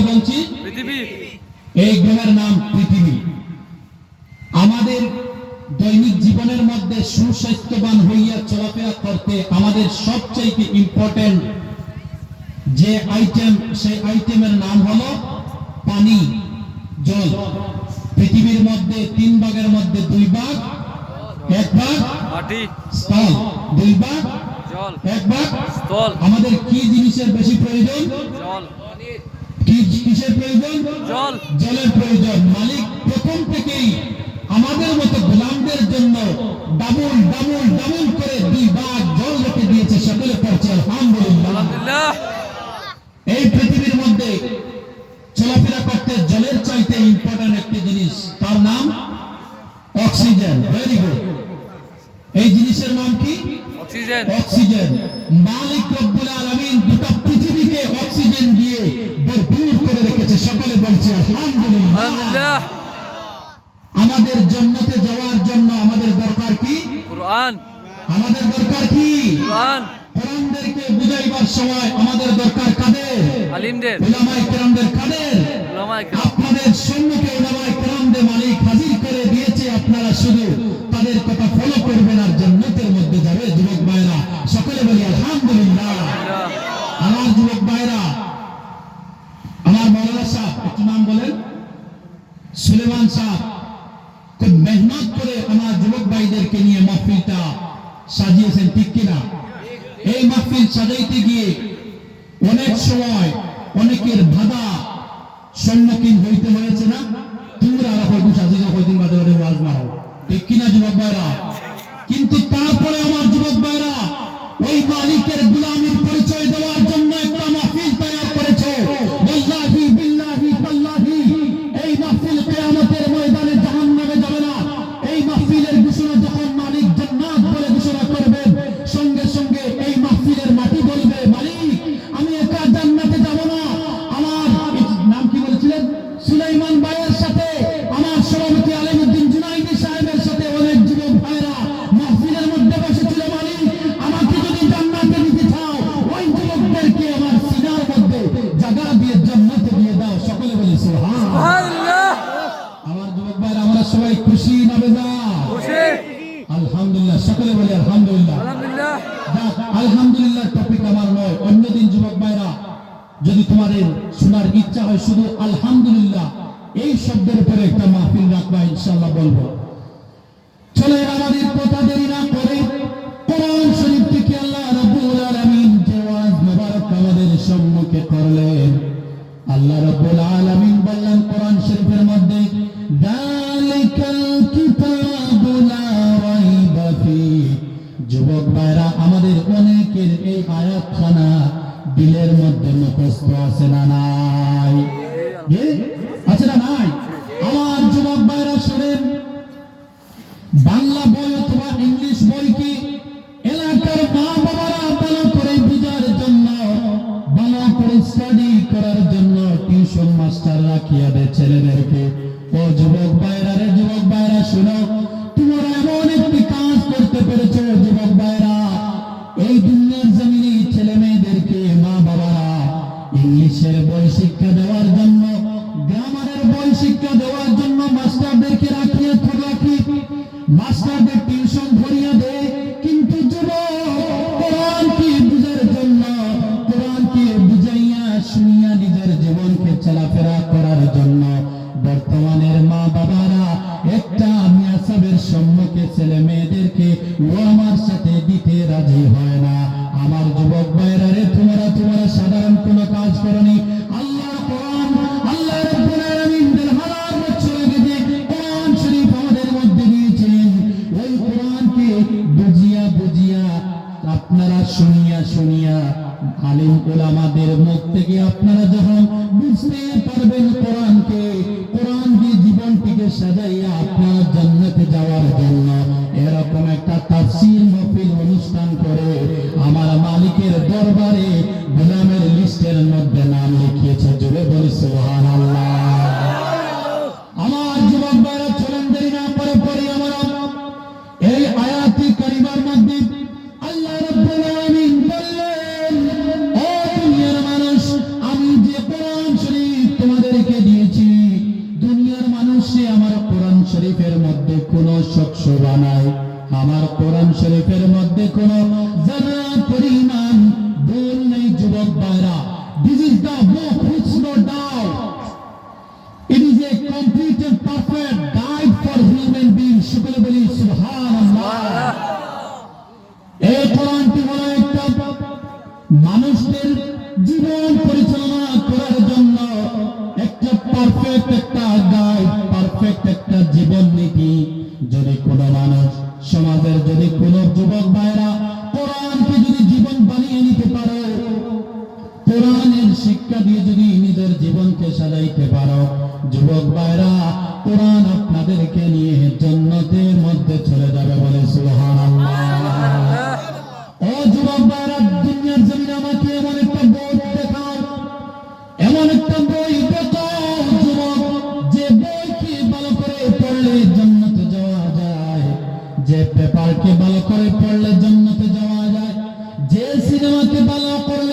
বলে বলছি এই গ্রহের নাম পৃথিবী। আমাদের দৈনিক জীবনের মধ্যে সুস্বাস্থ্যবান হইয়া চলাফেরা করতে আমাদের সবচেয়ে ইম্পর্টেন্ট যে আইটেম সেই আইটেমের নাম হলো পানি জল। পৃথিবীর মধ্যে তিন ভাগের মধ্যে দুই ভাগ এক ভাগ মাটি। স্থল। দুই ভাগ জল। এক ভাগ স্থল। আমাদের কি জিনিসের বেশি প্রয়োজন? জল। কিসের প্রয়োজন জল। জলের প্রয়োজন। মালিক প্রথম থেকেই আমাদের মতো গোলামদের জন্য ডাবল ডাবল ডাবল করে দুই ভাগ জল রেখে দিয়েছে সকলে করছে। আলহামদুলিল্লাহ। এই পৃথিবীর মধ্যে চলাফেরা করতে জলের চাইতে ইম্পর্টেন্ট একটি জিনিস। তার নাম অক্সিজেন। ভেরি গুড এই জিনিসের নাম কি? অক্সিজেন। অক্সিজেন। মালিক রব্বুল আলামিন গোটা সকলে আলহামদুলিল্লাহ আমাদের জন্নতে যাওয়ার জন্য আমাদের দরকার কি? কোরআন। আমাদের দরকার কি? কোরআন। কোরআনদেরকে বুঝাইবার সময় আমাদের দরকার কাদের? আলিমদের। উলামায়ে কেরামদের কাদের? উলামায়ে কেরাম। আপনাদের সম্মুখে উলামায়ে কেরামদের মালিক হাজির করে দিয়েছে আপনারা শুধু। তাদের কথা ফলো করবেন আর জান্নাতের মধ্যে যাবে যুবক ভাইরা সকলে বলি আলহামদুলিল্লাহ আলহামদুলিল্লাহ। আমার যুবক ভাইরা আমার মৌলানা নাম বলেন, সুলেমান সাহেব খুব মেহনত করে আমার যুবক ভাইদেরকে নিয়ে মাহফিলটা সাজিয়েছেন, ঠিক কিনা? এই মাহফিল সাজাইতে গিয়ে অনেক সময় অনেকের বাধা সম্মুখীন হইতে হয়েছে না? তোমরা আর হয়তো সাজিয়ে কয়দিন বাদে ওয়াজ মারো। ঠিক কিনা, যুবক ভাইরা? সবাই খুশি না বেজা? আলহামদুলিল্লাহ সকলে বলি আলহামদুলিল্লাহ। আলহামদুলিল্লাহ। টপিক আমার নয় অন্যদিন যুবক ভাইরা যদি তোমাদের শোনার ইচ্ছা হয় শুধু আলহামদুলিল্লাহ এই শব্দের উপরে একটা মাহফিল রাখবা ইনশাল্লাহ বলব। চলে আমাদের কথা দেরি না করে কোরআন শরীফ থেকে আল্লাহ রাব্বুল আলামিন যে ওয়াজ মোবারক আমাদের সম্মুখে করলেন। আল্লাহ রাব্বুল আলামিন বললেন কোরআন শরীফের মধ্যে যুবক ভাইরা, আমাদের অনেকের এই আয়াতখানা দিলের মধ্যে মুখস্থ আছে না নাই? আছে না নাই? আমার যুবক ভাইরা শিক্ষা দেওয়ার জন্য আপনারা শুনিয়া শুনিয়া আলিম ওলামাদের মুখ থেকে আপনারা যখন বুঝতে পারবেন কোরআনকে কোরআন দিয়ে জীবনটিকে সাজাইয়া আপনার জান্নাতে যাওয়ার জন্য, এরকম একটা তাফসীর শরীফের মধ্যে কোনো শোভা নাই। আমার কোরআন শরীফের মধ্যে কোনো জানা পরিমাণ সমাজের যদি কোনো যুবক ভাইরা কোরআনকে যদি জীবন বানিয়ে নিতে পারে, কোরআনের শিক্ষা দিয়ে যদি নিজের জীবনকে সাজাইতে পারো, যুবক ভাইরা, কোরআন আপনাদেরকে নিয়ে জন্নতের মধ্যে চলে যাবে বলে সুবহানাল্লাহ। ও যুবক ভাইরা, দুনিয়ার জমিনে আমাকে এমন একটা বই দেখাও, এমন একটা পেপারকে ভালো করে পড়লে জান্নাতে যাওয়া যায়। যে সিনেমাকে ভালো করলে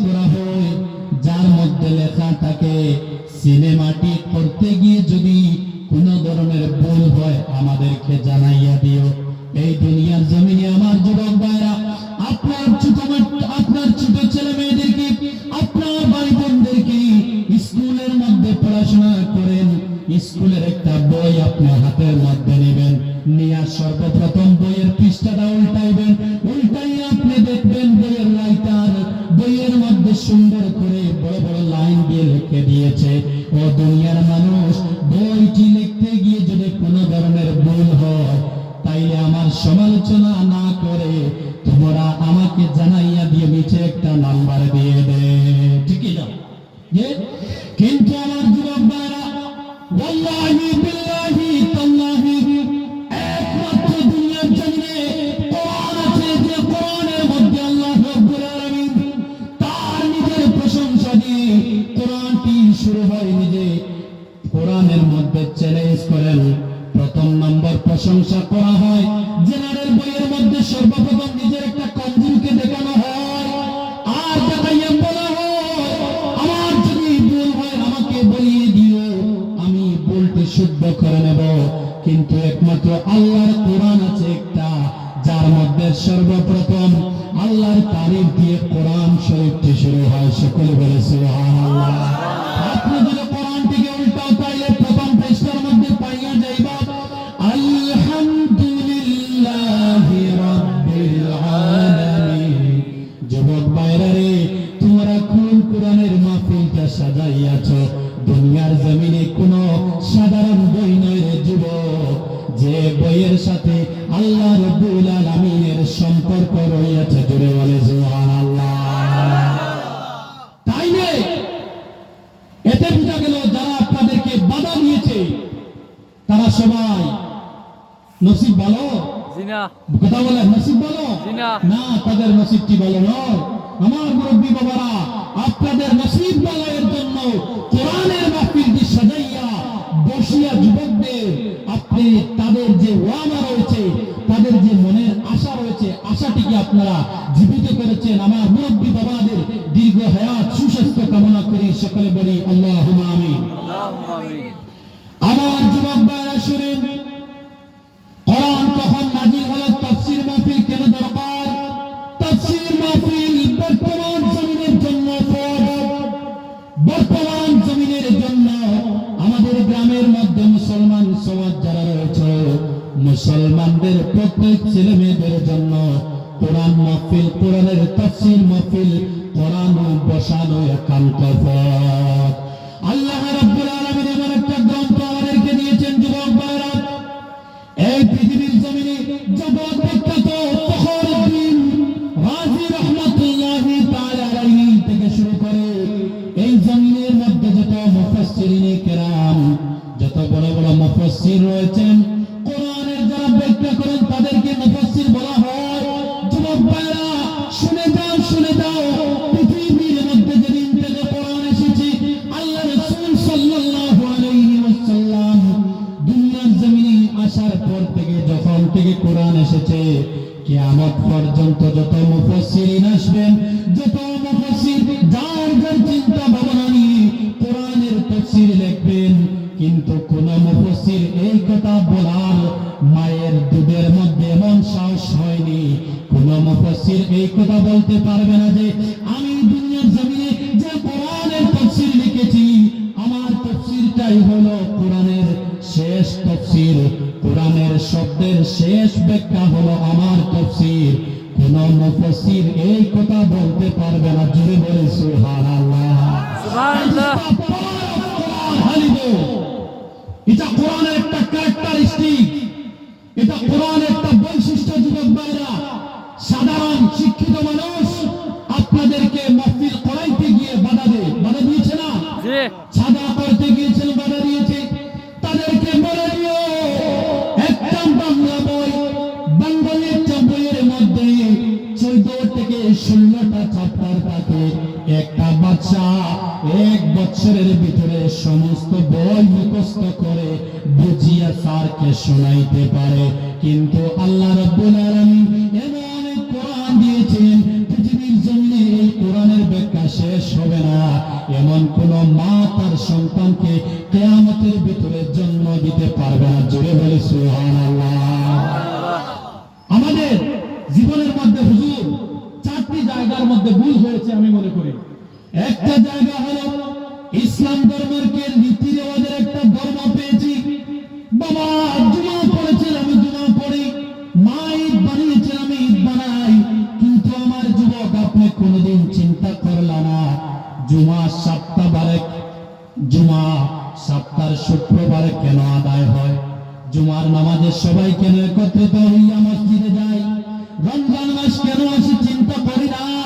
করা হয় যার মধ্যে লেখা থাকে সিনেমাটি মধ্যে সুন্দর করে বড় বড় লাইন দিয়ে লিখে দিয়েছে, ও দুনিয়ার মানুষ, বইটি লিখতে গিয়ে যদি কোনো ধরনের ভুল হয়, তাইলে আমার সমালোচনা না করে তোমরা আমাকে জানাইয়া দিয়ে নিচে একটা নাম্বার দিয়ে দে। ঠিকই যে কিন্তু আমার যুবক ভাইরা প্রশংসা করা হয়। জেনারেল বইয়ের মধ্যে সর্বপ্রথম নিজের একটা কমজোরিকে দেখানো হয়। আর দেখাইয়া বলা হয়, আমার যদি ভুল হয়, আমাকে বলিয়ে দিও। আমি বলতে শুদ্ধ করে নেব। কিন্তু একমাত্র আল্লাহর কোরআন আছে একটা, যার মধ্যে সর্বপ্রথম আল্লাহর তারিফ দিয়ে কোরআন শরীফটি শুরু হয়। সকলে বলে, সুবহানাল্লাহ। কোরআনের মাহফিলটা সাজাইয়াছ দুনিয়ার জমিনে কোন সাধারণ বই নয় রে যুবক। যে বইয়ের সাথে আল্লাহ রব্বুল আলামিনের সম্পর্ক রয়েছে জুড়ে বলে সুবহানাল্লাহ। তাই নে এতে বোঝা গেল যারা আপনাদেরকে বাধা দিয়েছে তারা সবাই নসিব ভালো? জিনা। কথা বলে নসিব ভালো? না। তাদের নসিবটি ভালো নয়? আমার মুরব্বী বাবারা আপনাদের নসিব ভালোয়ের জন্য কোরআনের মাহফিলটি সাজাইয়া বসিয়া যুবকদের আপনি তাদের যে ওয়াদা রয়েছে তাদের যে মনের আশা রয়েছে আশাটিকে আপনারা জীবিত করেছেন? আমার মুরব্বী বাবাদের দীর্ঘ হায়াত সুস্বাস্থ্য কামনা করি সকলে বলি আল্লাহ আমার যুবক ভাইরা শুনেন মুসলমানদের প্রত্যেক ছেলে মেয়েদের জন্য। কোরআন মাহফিল কোরআনের তফসিল মাহফিল কোরআন বসানো একান্ত পথ আসার পর থেকে যখন থেকে কোরআন এসেছে, কিয়ামত পর্যন্ত যত মুফাসসিরিন আসবেন, যত মুফাসসির যার যার চিন্তা ভাবনা নিয়ে কোরআনের তাফসীর লিখবেন, কিন্তু কোন মুফাসসির এই কথা বলার মায়ের দুধের মধ্যে এমন সাহস হয়নি, কোন মুফাসসির এই কথা বলতে পারবে না যে, আমি দুনিয়ার জমিনে যে কোরআনের তাফসীর লিখেছি, আমার তাফসীরটাই হলো শব্দের শেষ ব্যাখ্যা হলো আমার তফসির। কোন মুফাসসির এই কথা বলতে পারবে না। জোরে বলে সুবহানাল্লাহ। সুবহানাল্লাহ। এটা কোরআনের একটা ক্যারেক্টারিস্টিক এটা কোরআনের একটা বৈশিষ্ট্য যুবক ভাইরা। সাধারণ শিক্ষিত মানুষ বছরের ভিতরে সমস্ত বই মুখস্থ করে বুঝিয়া স্যারকে শোনাইতে পারে। কিন্তু আল্লাহ রাব্বুল আলামিন এমন কোরআন দিয়েছেন, পৃথিবীর জমিনে এই কোরআনের ব্যাখ্যা শেষ হবে না। এমন কোন মা তার সন্তানকে কেয়ামতের ভিতরে জন্ম দিতে পারবে না। জোরে বলে সুবহানাল্লাহ। আমাদের জীবনের মধ্যে হুজুর চারটি জায়গার মধ্যে ভুল হয়েছে আমি মনে করি। একটা জায়গা হলো ইসলাম ধর্মের কে রীতি রেওয়াজের একটা ধর্ম পেয়েছি। বাবা, জুমা পড়েছেন, আমি জুমা পড়ি। মা ঈদ বানিয়েছেন, আমি ঈদ বানাই। কিন্তু আমার যুবক, আপনি কোনোদিন চিন্তা না। জুমা সপ্তাহবারে জুমা সপ্তাহ শুক্রবারে কেন আদায় হয়? জুমার নামাজে সবাই কেন একত্রিত হইয়া মসজিদে যায়? রমজান মাস কেন আসে, চিন্তা করি না।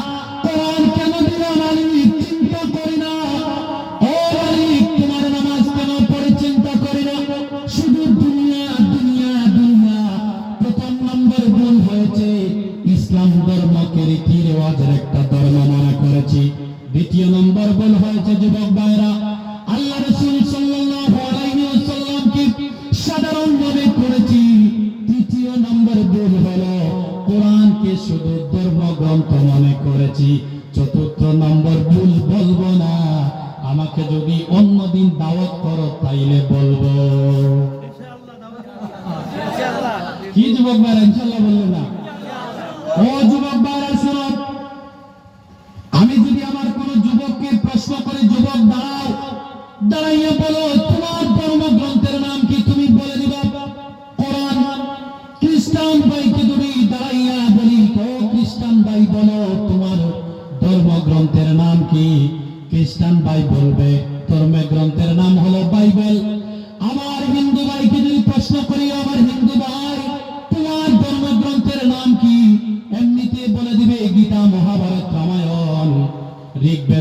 করেছি। দ্বিতীয় নম্বর ভুল হয়েছে যুবক ভাইরা আল্লাহ রসুল সাল্লাল্লাহু আলাইহি ওয়াসাল্লামকে সাধারণ ভাবে করেছি। তৃতীয় নম্বর ভুল হলো কোরআনকে শুধু মনে করেছি। চতুর্থ নম্বর ভুল বলব না। আমাকে যদি অন্যদিন দাওয়াত করো তাইলে বলব। কি যুবক ভাইরা ইনশাল্লাহ বললেন না? ও দাঁড়াও দাঁড়াইয়া বলো, তোমার নাম কি তুমি বলে কোরআন, খ্রিস্টান ভাইকে যদি দাঁড়াইয়া বলি খ্রিস্টান ভাই, বলো, তোমার ধর্মগ্রন্থের নাম কি? খ্রিস্টান ভাই বলবে, ধর্মগ্রন্থের নাম হলো বাইবেল। আমার হিন্দু ভাইকে যদি প্রশ্ন করি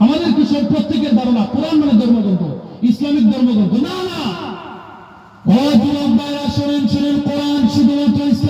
আমাদের কৃষক প্রত্যেকের ধারণা, কোরআন মানে ধর্মগ্রন্থ, ইসলামিক ধর্মগ্রন্থ। না না। ও যুবক ভাইরা শোনেন শোনেন কোরআন শুধুমাত্র ইসলামিক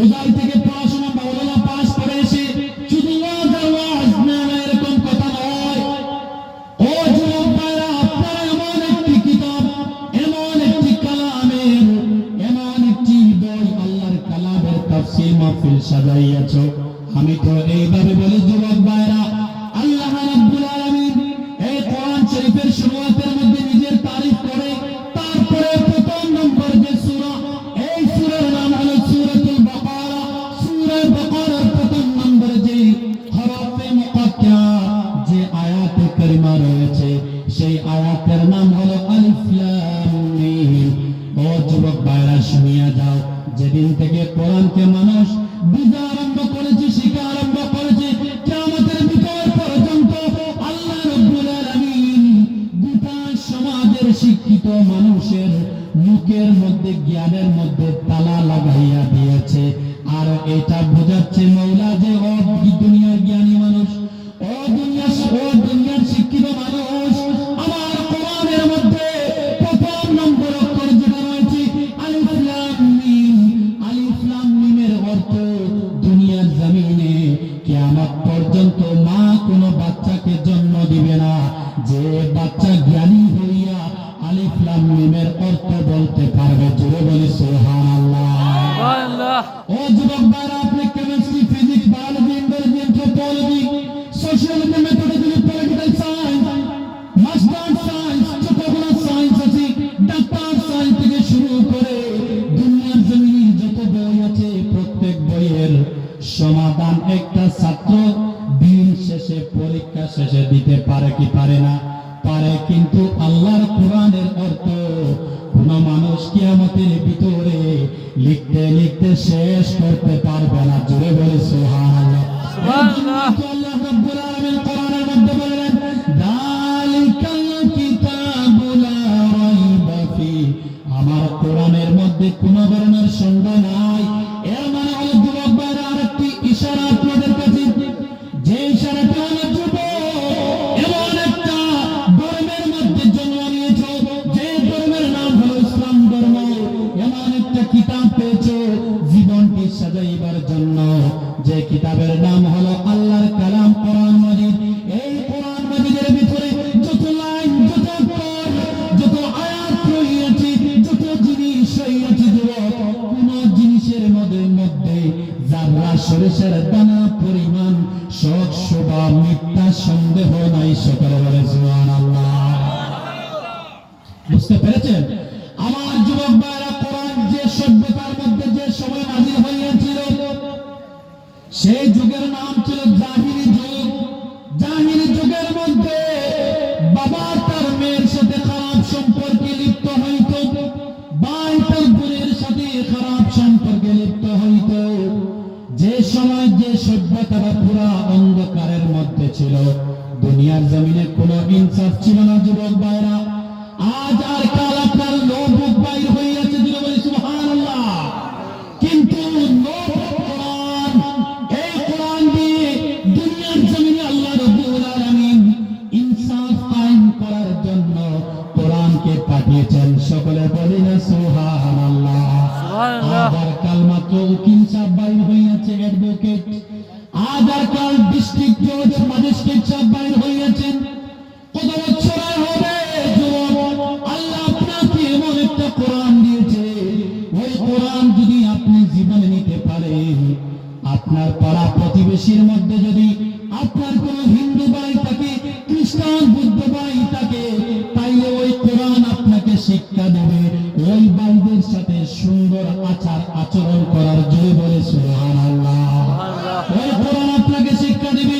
হোজাই থেকে পড়াশোনা মাওলানা পাস করে এসে শুধু এরকম কথা নয়। ও যুবক ভাইরা, আপনারা এমন একটি কিতাব, এমন একটি কালামের, এমন একটি বই আল্লাহর কালামের তাফসীর মাহফিল সাজাইয়াছ। শুনিয়া যাও। যেদিন থেকে কোরআনকে মানুষ বুঝা আরম্ভ করেছে, শিখা আরম্ভ করেছে শিক্ষিত মানুষের মুখের মধ্যে, জ্ঞানের মধ্যে তালা লাগাইয়া দিয়েছে পর্যন্ত মা কোনো বাচ্চাকে জন্ম দিবে না। যে বাচ্চা জ্ঞানী হইয়া আলিফ লামের মিমের অর্থ বলতে পারবে জোরে বলি সোহান আল্লাহ ও যুবক ভাইরা আপনি শেষে দিতে পারে কি পারে না? পারে কিন্তু আল্লাহর কোরআনের অর্থ, কোন মানুষ কি কিয়ামতের ভিতরে লিখতে লিখতে শেষ করতে পারবে না। জুড়ে বলে সুবহানাল্লাহ। কিতাবের নাম হলো আল্লাহর কালাম কোরআন মজিদ। এই কোরআন মজিদের ভিতরে যত লাইন, যত যত আয়াত রয়েছে যত জিনিস রয়েছে কোন জিনিসের মধ্যে মধ্যে যারা সরিষার দানা পরিমাণ সৎ শোভা মিথ্যা সন্দেহ নাই, সকালে বলে লিপ্ত হইত। যে সময় যে পুরা অন্ধকারের মধ্যে ছিল, দুনিয়ার জমিনে ইনসাফ ছিল না, যুবক ভাইরা আজ আর কাল আপনার বাইর বলি সুবহানাল্লাহ। কিন্তু আল্লাহ ইনসাফ করার জন্য কোরআনকে পাঠিয়েছেন। সকলে বলি না। আবার মাত্র উকিল বাইর হইয়াছে অ্যাডভোকেট আবার কাল ডিস্ট্রিক্ট জজ ম্যাজিস্ট্রেট সাহেব বাইর হইয়াছেন কত বছরের হবে যুবক? আল্লাহ আপনাকে এমন একটা কোরআন দিয়েছে। ওই কোরআন যদি আপনি জীবনে নিতে পারেন, আপনার পাড়া প্রতিবেশীর মধ্যে যদি আপনার কোন হিন্দু ভাই থাকে, খ্রিস্টান, বুদ্ধ শিক্ষা দেবে। ওই ভাইদের সাথে সুন্দর আচার আচরণ করার জন্য বলে সুহান আল্লাহ ওই কোরআন আপনাকে শিক্ষা দিবে।